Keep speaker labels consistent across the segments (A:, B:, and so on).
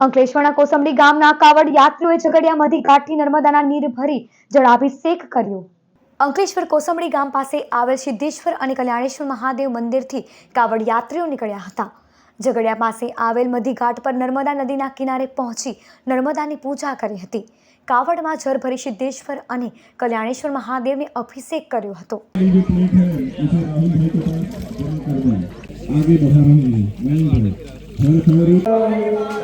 A: અંકલેશ્વરના કોસંબડી ગામના કાવડ યાત્રીઓએ ઝઘડિયામાંથી કાઠી નર્મદાના નીર ભરી જળાભિષેક કર્યો. અંકલેશ્વર કોસંબડી ગામ પાસે આવેલ સિદ્ધેશ્વર અને કલ્યાણેશ્વર મહાદેવ મંદિરથી કાવડ યાત્રીઓ નીકળ્યા હતા. ઝઘડિયા પાસે આવેલ મધીઘાટ પર નર્મદા નદીના કિનારે પહોંચી નર્મદાની પૂજા કરી હતી. કાવડમાં જરભરી સિદ્ધેશ્વર અને કલ્યાણેશ્વર મહાદેવને અભિષેક કર્યો હતો.
B: ये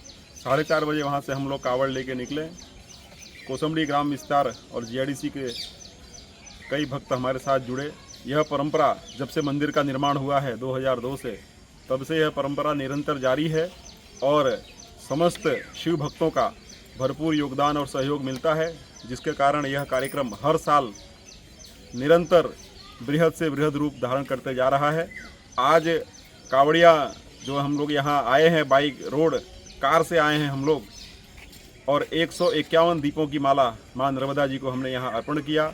C: साढ़े चार बजे वहाँ से हम लोग कावड़ लेके निकले। कोसमड़ी ग्राम विस्तार और जीआईडीसी के कई भक्त हमारे साथ जुड़े। यह परंपरा जब से मंदिर का निर्माण हुआ है 2002 से, तब से यह परंपरा निरंतर जारी है और समस्त शिव भक्तों का भरपूर योगदान और सहयोग मिलता है, जिसके कारण यह कार्यक्रम हर साल निरंतर बृहद से बृहद रूप धारण करते जा रहा है। आज कावड़िया जो हम लोग यहाँ आए हैं, बाइक रोड कार से आए हैं हम लोग और एक सौ इक्यावन दीपों की माला माँ नर्मदा जी को हमने यहाँ अर्पण किया।